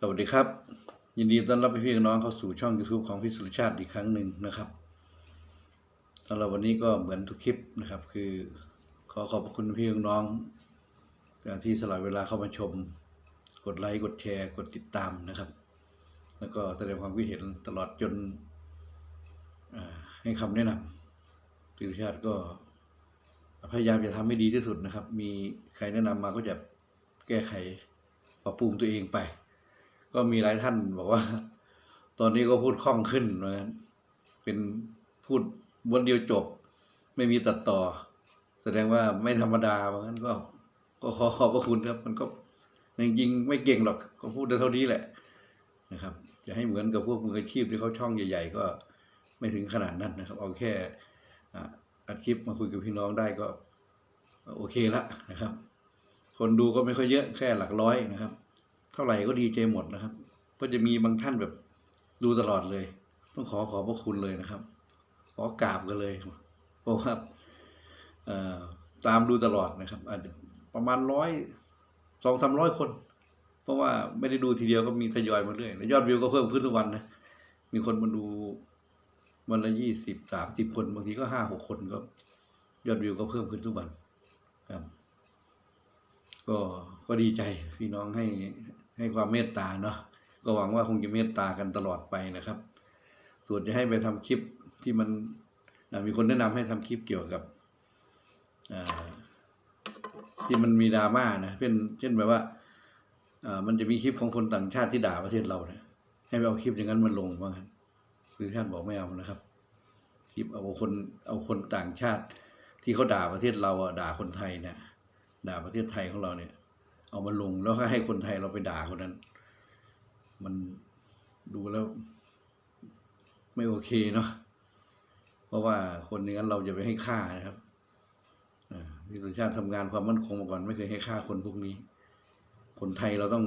สวัสดีครับ ยินดีต้อนรับพี่ๆน้องเข้าสู่ช่อง YouTube ของพี่สุรชาติอีกครั้งหนึ่งนะครับสำหรับวันนี้ก็เหมือนทุกคลิปนะครับ คือขอขอบคุณพี่น้องที่สละเวลาเข้ามาชม กดไลค์กดแชร์ กดติดตามนะครับ แล้วก็แสดงความคิดเห็นตลอดจนให้คำแนะนำสุรชาติก็พยายามจะทำให้ดีที่สุดนะครับ มีใครแนะนำมาก็จะแก้ไขปรับปรุงตัวเองไป ก็มีหลายท่านบอกว่า ตอนนี้ก็พูดคล่องขึ้นนะเป็นพูดวันเดียวจบ ไม่มีตัดต่อ แสดงว่าไม่ธรรมดาเพราะงั้นก็ ก็ขอขอบพระคุณครับ มันก็จริงๆไม่เก่งหรอก ก็พูดได้เท่านี้แหละนะครับ จะให้เหมือนกับพวกมืออาชีพที่เขาช่องใหญ่ ๆ ก็ไม่ถึงขนาดนั้นนะครับ เอาแค่อัดคลิปมาคุยกับพี่น้องได้ก็ โอเคละนะครับ คนดูก็ไม่ค่อยเยอะแค่หลักร้อยนะครับ เท่าไหร่ก็ดีใจหมดนะครับ ก็จะมีบางท่านแบบดูตลอดเลย ต้องขอขอบพระคุณเลยนะครับ ขอกราบกันเลยเพราะว่าตามดูตลอดนะครับ อาจจะประมาณร้อยสองสามร้อยคน เพราะว่าไม่ได้ดูทีเดียวก็มีทยอยมาเรื่อยยอดวิวก็เพิ่มขึ้นทุกวันนะมีคนมาดูวันละยี่สิบสามสิบคนบางทีก็ห้าหกคนก็ ยอดวิวก็เพิ่มขึ้นทุกวันครับ ก็ก็ดีใจพี่น้องให้ ให้ความเมตตาเนาะก็หวังว่าคงจะเมตตากันตลอดไปนะครับ ส่วนจะให้ไปทำคลิปที่มันมีคนแนะนำให้ทำคลิปเกี่ยวกับที่มันมีดราม่านะเช่นเช่นแบบว่ามันจะมีคลิปของคนต่างชาติที่ด่าประเทศเราเนี่ยให้ไปเอาคลิปอย่างนั้นมาลงว่างั้นคือท่านบอกไม่เอานะครับ คลิปเอาคนเอาคนต่างชาติที่เขาด่าประเทศเราอะด่าคนไทยเนี่ยด่าประเทศไทยของเราเนี่ย เอามาลงแล้วก็ให้คนไทยเราไปด่าคนนั้น มันดูแล้ว ไม่โอเคเนาะเพราะว่าคนอย่างนั้นเราจะไปให้ค่านะครับอ่าพี่สุชาติทำงานความมั่นคงมาก่อนไม่เคยให้ค่าคนพวกนี้ คนไทยเราต้อง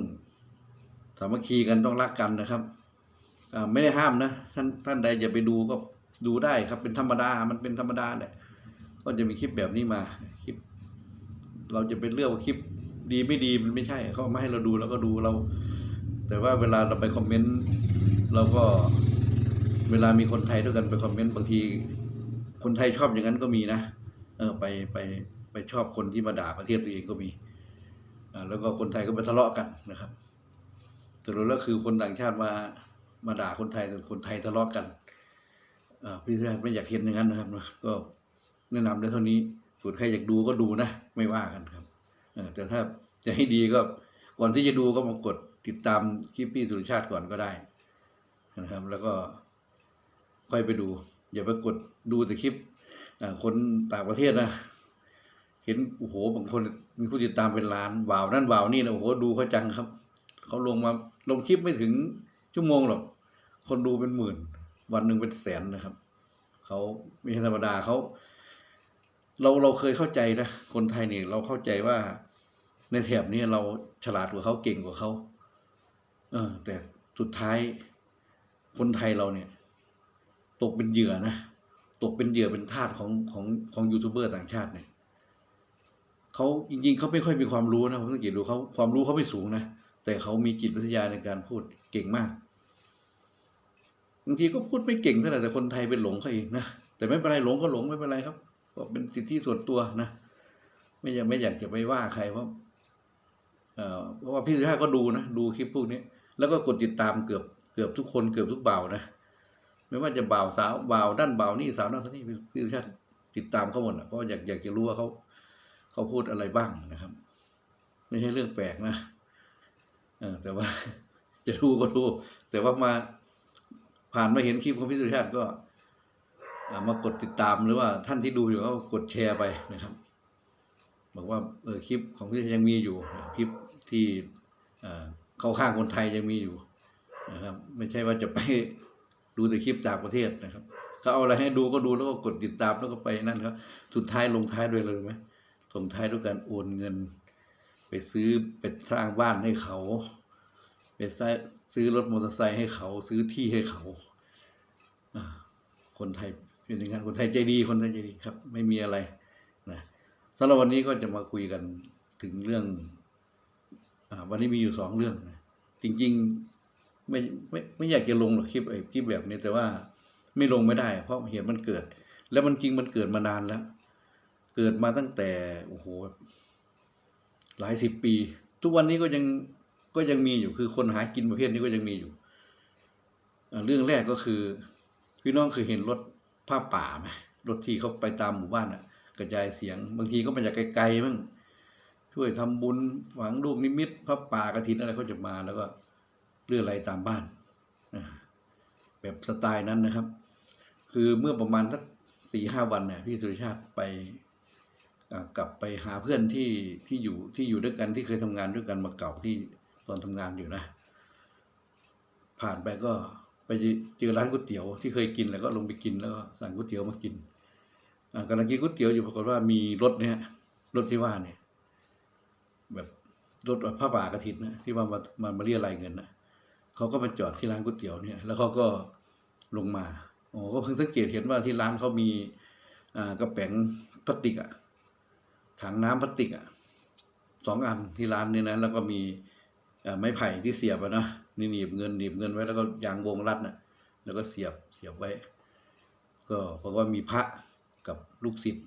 สามัคคีกันต้องรักกันนะครับอ่าไม่ได้ห้ามนะท่านท่านใดอย่าไปดูก็ดูได้ครับ เป็นธรรมดา มันเป็นธรรมดาแหละก็จะมีคลิปแบบนี้มาคลิป เราจะเป็นเลือกว่าคลิป ดีไม่ดีมันไม่ใช่เขามาให้เราดูแล้วก็ดูเรา แต่ว่าเวลาเราไปคอมเมนต์เราก็เวลามีคนไทยด้วยกันไปคอมเมนต์บางที คนไทยชอบอย่างนั้นก็มีนะเออไปไปไปชอบคนที่มาด่าประเทศตัวเองก็มีอ่าแล้วก็คนไทยก็ไปทะเลาะกันนะครับสรุปแล้วคือคนต่างชาติมามาด่าคนไทยแต่คนไทยทะเลาะกันอ่าพี่แรกไม่อยากเห็นอย่างนั้นนะครับนะก็แนะนำได้เท่านี้ส่วนใครอยากดูก็ดูนะ ไม่ว่ากันครับ แต่ถ้าจะให้ดีก็ก่อนที่จะดูก็มากดติดตามคลิปพี่สุรชาติก่อนก็ได้นะครับ แล้วก็ค่อยไปดู อย่าไปกดดูแต่คลิปคนต่างประเทศนะ เห็นโอ้โหบางคนมีผู้ติดตามเป็นล้านวาวนั่นวาวนี่นะโอ้โหดูเขาจังครับเขาลงมาลงคลิปไม่ถึงชั่วโมงหรอกคนดูเป็นหมื่น วันหนึ่งเป็นแสนนะครับเขาไม่ใช่ธรรมดาเขา เราเราเคยเข้าใจนะคนไทยเนี่ยเราเข้าใจว่า ในแถบนี้เราฉลาดกว่าเขาเก่งกว่าเขาเออ แต่สุดท้ายคนไทยเราเนี่ย ตกเป็นเหยื่อนะตกเป็นเหยื่อเป็นทาสของของของยูทูบเบอร์ต่างชาติเนี่ยเขาจริงๆเขาไม่ค่อยมีความรู้นะผมสังเกตดูเขาความรู้เขาไม่สูงนะแต่เขามีจิตวิทยาในการพูดเก่งมากบางทีก็พูดไม่เก่งเท่าไหร่แต่คนไทยเป็นหลงเขาเองนะแต่ไม่เป็นไรหลงก็หลงไม่เป็นไรครับ ก็เป็นสิทธิส่วนตัวนะ ไม่อยากไม่อยากจะไปว่าใครเพราะเพราะว่าพี่สุชาติก็ดูนะ ดูคลิปพวกนี้ แล้วก็กดติดตามเกือบเกือบทุกคนเกือบทุกบ่าวนะไม่ว่าจะบ่าวสาวบ่าวด้านบ่าวนี่สาวด้านนี่พี่สุชาติติดตามเขาหมดนะเพราะอยากอยากจะรู้ว่าเขาเขาพูดอะไรบ้างนะครับ ไม่ใช่เรื่องแปลกนะอแต่ว่าจะรู้ก็รู้แต่ว่ามาผ่านมาเห็นคลิปของพี่สุชาติก็ มากดติดตามหรือว่าท่านที่ดูอยู่ก็กดแชร์ไปนะครับ บอกว่าเออคลิปของพี่ยังมีอยู่ คลิปที่เอ่อเข้าข้างคนไทยยังมีอยู่นะครับ ไม่ใช่ว่าจะไปดูแต่คลิปจากประเทศนะครับเขาเอาอะไรให้ดูก็ดูแล้วก็กดติดตามแล้วก็ไปนั่นครับ สุดท้ายลงท้ายด้วยเลยไหมลงท้ายด้วยการโอนเงิน ไปซื้อไปสร้างบ้านให้เขาไปซื้อรถมอเตอร์ไซค์ให้เขา ซื้อที่ให้เขาคนไทย เป็นอย่างนั้นคนไทยใจดีคนไทยใจดีครับ ไม่มีอะไรนะสำหรับวันนี้ก็จะมาคุยกันถึงเรื่องอวันนี้มีอยู่สองเรื่องนะจริงๆไม่ไม่ไม่อยากจะลงหรอกคลิปไอ้คลิปแบบนี้แต่ว่าไม่ลงไม่ได้ เพราะเหตุมันเกิด แล้วมันจริงมันเกิดมานานแล้ว เกิดมาตั้งแต่โอ้โหหลายสิบปี ทุกวันนี้ก็ยังก็ยังมีอยู่คือคนหากินประเภทนี้ก็ยังมีอยู่ เรื่องแรกก็คือ พี่น้องเคยเห็นรถ ผ้าป่าไหมรถที่เขาไปตามหมู่บ้านอะกระจายเสียง บางทีก็มาจากไกลๆมั่งช่วยทำบุญหวังลูกนิมิตพระป่ากระถินอะไรเขาจะมาแล้วก็เรื่อยอะไรตามบ้านแบบสไตล์นั้นนะครับ คือเมื่อประมาณสักสี่ห้าวันเนี่ยพี่สุริชาติไปกลับไปหาเพื่อนที่ที่อยู่ที่อยู่ด้วยกันที่เคยทำงานด้วยกันมาเก่าที่ตอนทำงานอยู่นะ ผ่านไปก็ ไปเจอร้านก๋วยเตี๋ยวที่เคยกินแล้วก็ลงไปกินแล้วก็สั่งก๋วยเตี๋ยวมากินกำลังกินก๋วยเตี๋ยวอยู่ปรากฏว่ามีรถเนี่ยรถที่ว่าเนี่ย แบบรถผ้าป่ากระถินนะที่ว่ามามามาเรียอะไรายเงินนะเขาก็มาจอดที่ร้านก๋วยเตี๋ยวเนี่ย แล้วเขาก็ลงมาโอ้ก็เพิ่งสังเกตเห็นว่าที่ร้านเขามีอ่ากระแป๋งพลาสติกอะถังน้ำพลาสติกอะสองอันที่ร้านเนี่ยนะแล้วก็มีไม้ไผ่ที่เสียบอะนะ นี่หนีบเงินหนีบเงินไว้แล้วก็ยางวงรัดน่ะ แล้วก็เสียบเสียบไว้ ก็เพราะว่ามีพระกับลูกศิษย์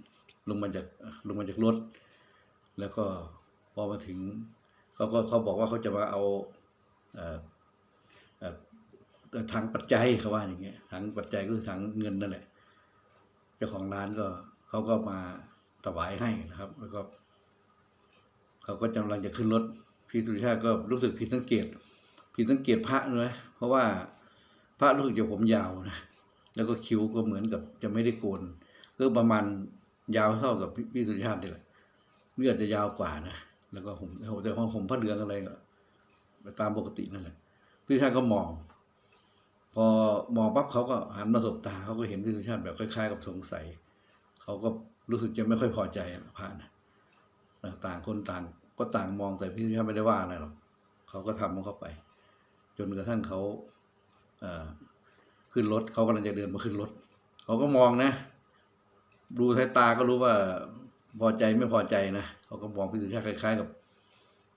ลงมาจากลงมาจากรถ แล้วก็พอมาถึงเขาก็เขาบอกว่าเขาจะมาเอาออทางปัจจัยเขาว่าอย่างเงี้ยทางปัจจัยก็คือทางเงินนั่นแหละ เจ้าของร้านก็เขาก็มาถวายให้นะครับ แล้วก็เขาก็กำลังจะขึ้นรถพี่สุริชาติก็รู้สึกผิดสังเกต ผิดสังเกตพระเลยเพราะว่าพระรู้สึกจะผมยาวนะแล้วก็คิ้วก็เหมือนกับจะไม่ได้โกนก็ประมาณยาวเท่ากับพี่สุชาตินี่แหละเลือดจะยาวกว่านะแล้วก็ผมแต่ของผมผ้าเหลืองอะไรก็ตามปกตินั่นแหละพี่สุชาติก็มอง พอมองปั๊บเขาก็หันมาสบตาเขาก็เห็นพี่สุชาติแบบคล้าย ๆ กับสงสัยเขาก็รู้สึกจะไม่ค่อยพอใจอะผ่านต่างคนต่างก็ต่างมองแต่พี่สุชาติไม่ได้ว่าอะไรหรอกเขาก็ทำของเขาไป นกระทั่งเขาขึ้นรถเขากำลังจะเดินมาขึ้นรถเขาก็มองนะ ดูสายตาก็รู้ว่าพอใจไม่พอใจนะเขาก็มองพี่สุชาติคล้าย ๆ กับ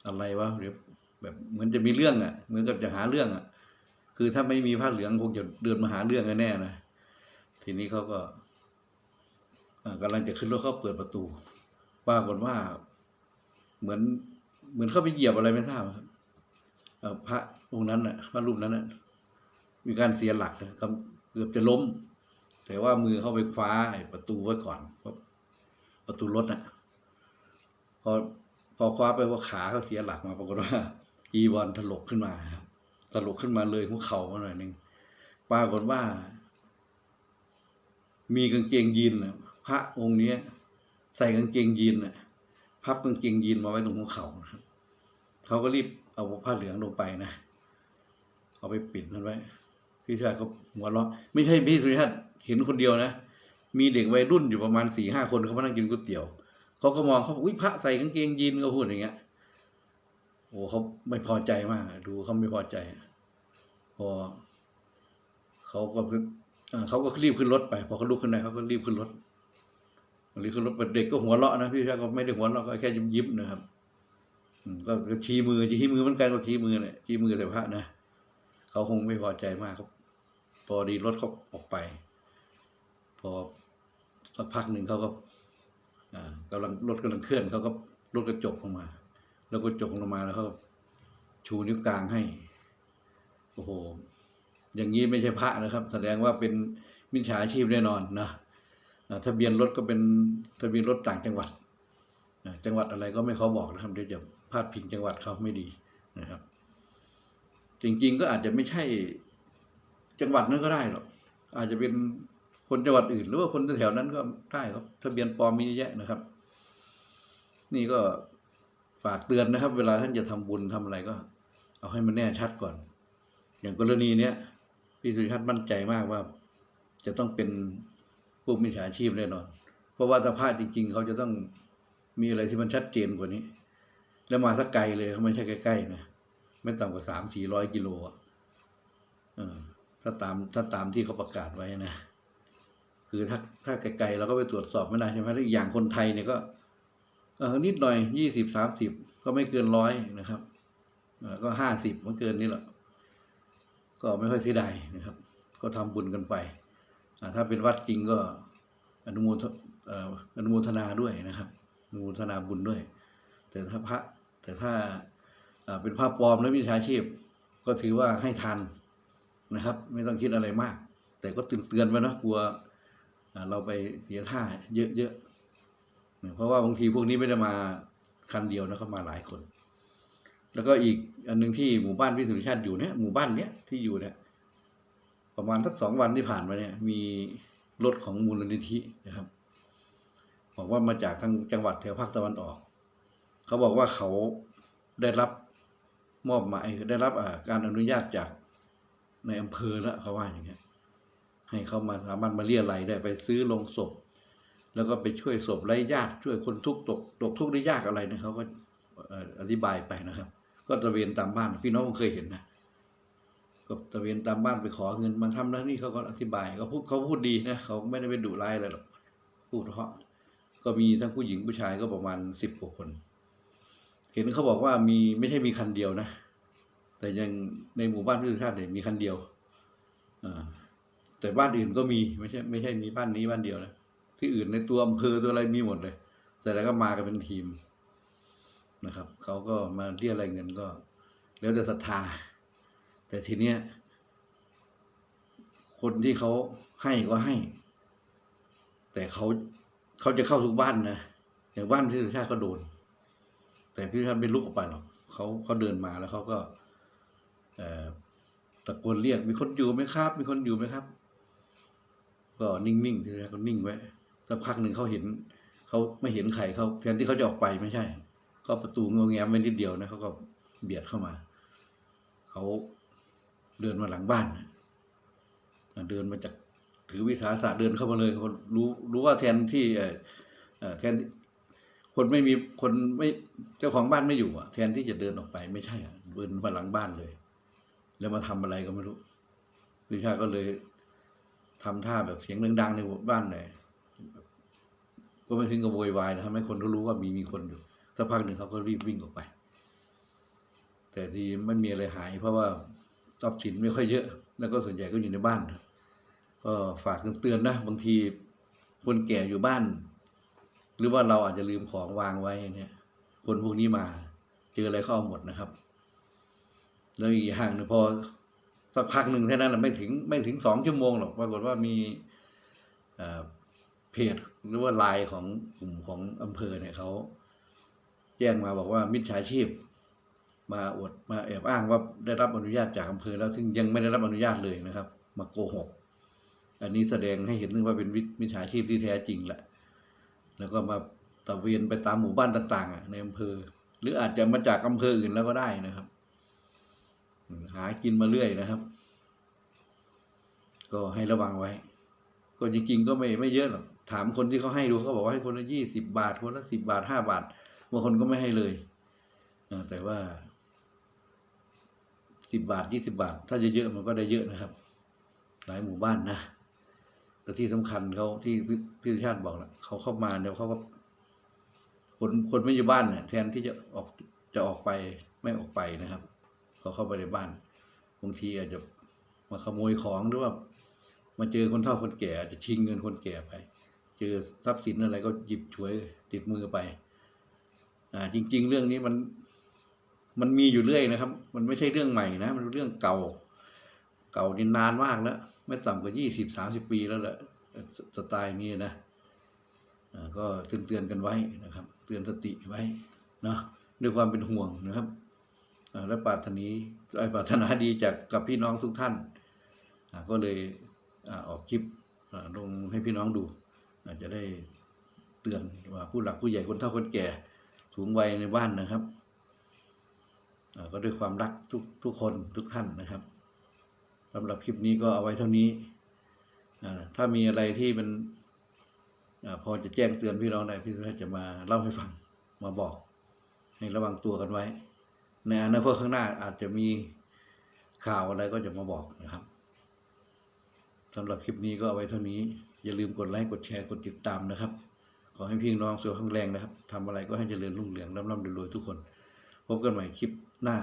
อะไรวะหรือแบบเหมือนจะมีเรื่องอะ เหมือนกับจะหาเรื่องอะ คือถ้าไม่มีผ้าเหลืองคงจะเดินมาหาเรื่องกันแน่นะทีนี้เขาก็อ่ากำลังจะขึ้นรถเขาเปิดประตูปรากฏว่า เหมือน เหมือนเข้าไปเหยียบอะไรไม่ทราบครับพระ องค์นั้นน่ะพระรูปนั้นน่ะมีการเสียหลักนะครับเกือบจะล้ม แต่ว่ามือเข้าไปคว้าประตูไว้ก่อนพประตูรถน่ะพอพอคว้าไปว่าขาเขาเสียหลักมาปรากฏว่าจีวรถลกขึ้นมาครับตลกขึ้นมาเลยหัวเข่ามาหน่อยหนึ่งปรากฏว่า มีกางเกงยีนน่ะพระองค์เนี้ย ใส่กางเกงยีนน่ะพับกางเกงยีนมาไว้ตรงหัวเข่านะครับเขาก็รีบเอาผ้าเหลืองลงไปนะ เอาไปปิดมันไว้ พี่ชายก็หัวเราะไม่ใช่พี่สุริชาติเห็นคนเดียวนะ มีเด็กวัยรุ่นอยู่ประมาณสี่ห้าคนเขามานั่งกินก๋วยเตี๋ยวเขาก็มองเขาอุ้ยพระใส่กางเกงยีนเขาพูดอย่างเงี้ยโอ้เขาไม่พอใจมาก ดูเขาไม่พอใจอะพอเขาก็เอ่อเขาก็รีบขึ้นรถไป พอเขาลุกขึ้นได้เขาก็รีบขึ้นรถรีบขึ้นรถเด็กก็หัวเราะนะพี่ชายก็ไม่ได้หัวเราะก็แค่ยิ้มยิ้มนะครับก็ชี้มือชี้มือเหมันกันก็ชี้มือเนี่ยชี้มือแต่พระนะ เขาคงไม่พอใจมากครับ พอดีรถเขาออกไป พอสักพักหนึ่งเขาก็อ่ากำลังรถกำลังเคลื่อนเขาก็รถกระจกลงมา แล้วก็จกลงมาแล้วเขาชูนิ้วกลางให้โอ้โห อย่างนี้ไม่ใช่พระนะครับ แสดงว่าเป็นมิจฉาชีพแน่นอนนะทะเบียนรถก็เป็นทะเบียนรถต่างจังหวัด จังหวัดอะไรก็ไม่เขาบอกนะครับเดี๋ยวจะพลาดพิงจังหวัดเขาไม่ดีนะครับ จริงๆก็อาจจะไม่ใช่จังหวัดนั้นก็ได้หรอกอาจจะเป็นคนจังหวัดอื่น หรือว่าคนแถวนั้นก็ได้ครับ ทะเบียนปลอมมีเยอะแยะนะครับ นี่ก็ฝากเตือนนะครับ เวลาท่านจะทำบุญทำอะไรก็ เอาให้มันแน่ชัดก่อน อย่างกรณีเนี้ยพี่สุริชัดมั่นใจมากว่า จะต้องเป็นพวกมิจฉาชีพแน่นอน เพราะว่าถ้าพจริง ๆ เขาจะต้องมีอะไรที่มันชัดเจนกว่านี้ แล้วมาสักไกลเลยเขาไม่ใช่ใกล้ๆนะ ไม่ต่ำกว่าสามสี่ร้อยกิโลอะถ้าตามถ้าตามที่เขาประกาศไว้นะ คือถ้าถ้าไกลๆเราก็ไปตรวจสอบไม่ได้ใช่ไหมแล้วอีกอย่างคนไทยเนี่ยก็เออนิดหน่อยยี่สิบสามสิบก็ไม่เกินร้อยนะครับอ่าก็ห้าสิบมันเกินนี้แหละก็ไม่ค่อยเสียดายนะครับ ก็ทำบุญกันไปอ่ถ้าเป็นวัดจริงก็อนุโมทออนุโมทนาด้วยนะครับอนุโมทนาบุญด้วย แต่ถ้าพระแต่ถ้า เป็นพระปลอมและวิชาชีพ ก็ถือว่าให้ทานนะครับ ไม่ต้องคิดอะไรมาก แต่ก็เตือนเตือนไว้นะกลัวเราไปเสียท่าเยอะๆเพราะว่าบางทีพวกนี้ไม่ได้มาคันเดียวนะเขามาหลายคน แล้วก็อีกอันหนึ่งที่หมู่บ้านพิสุทธิชาติอยู่เนี่ยหมู่บ้านเนี้ยที่อยู่เนี่ยประมาณสักสองวันที่ผ่านมาเนี่ย มีรถของมูลนิธินะครับบอกว่ามาจากทางจังหวัดแถวภาคตะวันออก เขาบอกว่าเขาได้รับ มอบหมายได้รับการอนุญาตจากในอำเภอล้วเขาว่าอย่างเงี้ยให้เขามาสามารถมาเรียอะไรได้ไปซื้อลงศพ แล้วก็ไปช่วยศพไร้ญาติช่วยคนทุกตกตกทุกข์ได้ยากอะไรเนี่ยเขาก็อธิบายไปนะครับ ก็ตะเวนตามบ้านพี่น้องคงเคยเห็นนะก็ตะเวนตามบ้านไปขอเงินมาทำแล้วนี่เขาก็อธิบายเขาพูดเขาพูดดีนะเขาไม่ได้ไปดุร้ายอะไรหรอกพูดเพราะก็มีทั้งผู้หญิงผู้ชายก็ประมาณสิบกว่าคน เห็นเขาบอกว่ามีไม่ใช่มีคันเดียวนะ แต่ยังในหมู่บ้านพิสุทธิชาติเนี่ยมีคันเดียวแต่บ้านอื่นก็มีไม่ใช่ไม่ใช่มีบ้านนี้บ้านเดียวนะที่อื่นในตัวอำเภอตัวอะไรมีหมดเลยแต่แล้วก็มากันเป็นทีมนะครับเขาก็มาเรียกอะไรเงินก็ แล้วแต่ศรัทธา แต่ทีเนี้ยคนที่เขาให้ก็ให้ แต่เขาเขาจะเข้าทุกบ้านนะอย่างบ้านพิสุทธิชาติก็โดน แต่พิสุทธิชาติไม่ลุกออกไปหรอกเขาเขาเดินมาแล้วเขาก็ตะโกนเรียกมีคนอยู่ไหมครับ มีคนอยู่ไหมครับ ก็นิ่งๆทีแรกก็นิ่งไว้สักพักหนึ่งเขาเห็นเขาไม่เห็นใครเขาแทนที่เขาจะออกไปไม่ใช่เขาประตูงงแงมไว้นิดเดียวนะเขาก็เบียดเข้ามาเขาเดินมาหลังบ้านเดินมาจากถือวิสาสะเดินเข้ามาเลยเขารู้รู้ว่าแทนที่เอ่อเอ่อแทน คนไม่มีคนไม่เจ้าของบ้านไม่อยู่อะแทนที่จะเดินออกไปไม่ใช่อะเดินมาหลังบ้านเลย แล้วมาทำอะไรก็ไม่รู้วิชาก็เลยทำท่าแบบเสียงดังๆในบ้านเลยก็ไม่ถึงกับโวยวายนะทำให้คนเขารู้ว่ามีมีคนอยู่สักพักหนึ่งเขาก็รีบวิ่งออกไป แต่ที่ไม่มีอะไรหาย เพราะว่าทรัพย์สินไม่ค่อยเยอะ แล้วก็ส่วนใหญ่ก็อยู่ในบ้านก็ฝากเตือนนะบางทีคนแก่อยู่บ้าน หรือว่าเราอาจจะลืมของวางไว้เนี่ย คนพวกนี้มาเจออะไรเข้าเอาหมดนะครับ แล้วอีกอย่างหนึงพอสักพักหนึ่งแค่นั้นนะไม่ถึงไม่ถึงสองชั่วโมงหรอกปรากฏว่ามีเพจหรือว่าไลน์ของกลุ่มของอำเภอเนี่ยเขาแจ้งมาบอกว่ามิจฉาชีพ มาอวดมาแอบอ้างว่าได้รับอนุญาตจากอำเภอแล้วซึ่งยังไม่ได้รับอนุญาตเลยนะครับ มาโกหก อันนี้แสดงให้เห็นถึงว่าเป็นมิจฉาชีพที่แท้จริงแหละ แล้วก็มาตะเวนไปตามหมู่บ้านต่างๆอะในอำเภอ หรืออาจจะมาจากอำเภออื่นแล้วก็ได้นะครับ หากินมาเรื่อยนะครับ ก็ให้ระวังไว้ ก็จริงๆก็ไม่ไม่เยอะหรอกถามคนที่เขาให้ดูเขาบอกว่าให้คนละยี่สิบาท คนละสิบาทห้าบาทบางคนก็ไม่ให้เลยนะแต่ว่าสิบบาทยี่สิบาท ถ้าเยอะๆมันก็ได้เยอะนะครับ หลายหมู่บ้านนะ แต่ที่สำคัญเขาที่พี่ชาติบอกแล้วเขาเข้ามาเดี๋ยเขาก็คนคนไม่อยู่บ้านเนี่ยแทนที่จะออกจะออกไปไม่ออกไปนะครับเขาเข้าไปในบ้านบางทีอาจจะมาขโมยของหรือว่ามาเจอคนเฒ่าคนแก่อาจจะชิงเงินคนแก่ไป เจอทรัพย์สินอะไรก็หยิบฉวยติดมือไป อ่า จริง ๆ เรื่องนี้มันมันมีอยู่เรื่อยนะครับ มันไม่ใช่เรื่องใหม่นะ มันเป็นเรื่องเก่า เก่านี่นานมากแล้ว ไม่ต่ำกว่ายี่สิบสามสิบปีแล้วแหละสไตล์นี้นะก็เตือนเตือนกันไว้นะครับ เตือนสติไว้เนาะด้วยความเป็นห่วงนะครับและปรารถนีไอ้ปรารถนาดีจากกับพี่น้องทุกท่าน ก็เลยออกคลิปลงให้พี่น้องดูอาจจะได้เตือนว่าผู้หลักผู้ใหญ่คนเฒ่าคนแก่สูงวัยในบ้านนะครับก็ด้วยความรักทุกทุกคนทุกท่านนะครับ สำหรับคลิปนี้ก็เอาไว้เท่านี้ ถ้ามีอะไรที่มันอพอจะแจ้งเตือนพี่น้องได้พี่สุรจะมาเล่าให้ฟังมาบอก ให้ระวังตัวกันไว้ ในอนาคตข้างหน้าอาจจะมีข่าวอะไรก็จะมาบอกนะครับสำหรับคลิปนี้ก็เอาไว้เท่านี้ อย่าลืมกดไลค์กดแชร์กดติดตามนะครับ ขอให้พี่น้องสุขภาพแรงนะครับทำอะไรก็ให้เจริญรุ่งเรืองร่ำร่ำรวยทุกคน พบกันใหม่คลิปหน้า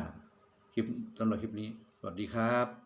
คลิปสำหรับคลิปนี้ สวัสดีครับ